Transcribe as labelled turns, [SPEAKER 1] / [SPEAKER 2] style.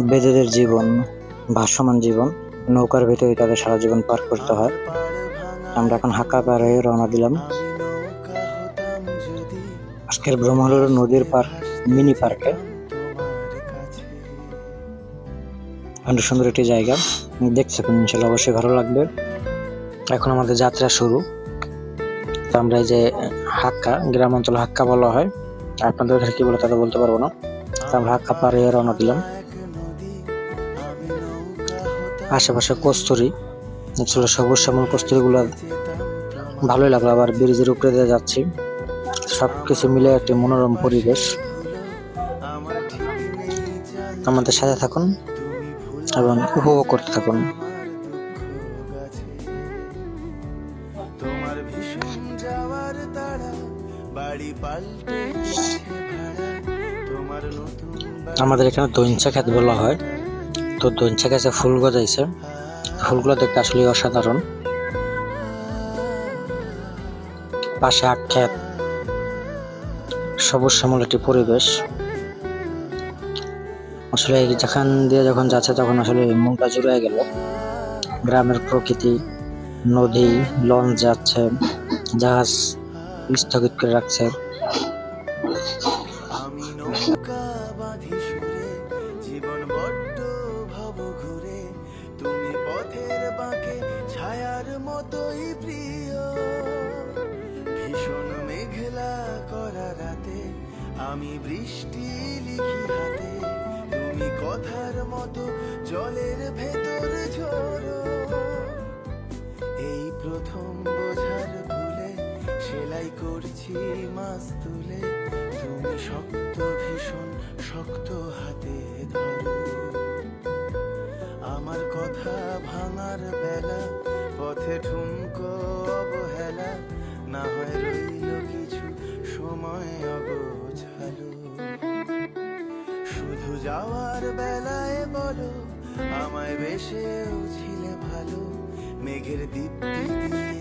[SPEAKER 1] বেদেদের জীবন, ভাসমান জীবন, নৌকার ভেতরে তাদের সারা জীবন পার করতে হয়। আমরা এখন হাক্কা পার হয়ে রওনা দিলাম। আজকের ভ্রমণ নদীর পার্ক মিনি পার্কে। অনেক সুন্দর একটি জায়গা। দেখতে থাকুন, ইনশাল্লাহ অবশ্যই ভালো লাগবে। এখন আমাদের যাত্রা শুরু। তো আমরা এই যে হাক্কা, গ্রাম অঞ্চলে হাক্কা বলা হয়। আপনাদের এখানে কি বলে তা তো বলতে পারব না। তো আমরা হাক্কা পাড়ে রওনা দিলাম। আশেপাশে কস্তুরি ছিল সবুজ শ্যামল কস্তুরিগুলো ভালোই লাগল আবার ব্রিজের উপরে দিয়ে যাচ্ছি। সব কিছু মিলে একটি মনোরম পরিবেশ। আমাদের সাথে থাকুন এবং উপভোগ করতে থাকুন। আমাদের এখানে দইঞ্চা খেত বলা হয়। তো দইঞ্চা গাছে ফুল গজাইছে ফুলগুলো দেখতে আসলে অসাধারণ। পাশে আখ ক্ষেত সবুজ শ্যামল একটি পরিবেশ। আসলে যেখান দিয়ে যখন যাচ্ছে, তখন আসলে মনটা জুড়ে গেল। গ্রামের প্রকৃতি, নদী, লঞ্চ যাচ্ছে, জাহাজ স্থগিত করে রাখছে।
[SPEAKER 2] আমি বৃষ্টি লিখি হাতে, তুমি কথার মতো জলের ভেতর ঝরো। এই প্রথম বোঝার ভুলে সেলাই করছি মাছ তুলে, তুমি শক্ত ভীষণ শক্ত যাওয়ার বেলায় বলো আমায় বেশেও ছিলে ভালো। মেঘের দীপ্তি দিয়ে